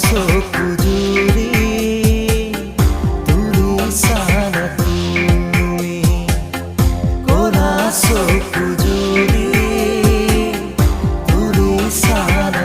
soak ದೂರಿ ತುಳಿ ಸಾಲ ತುಂಬಿ ಕೋಲ soak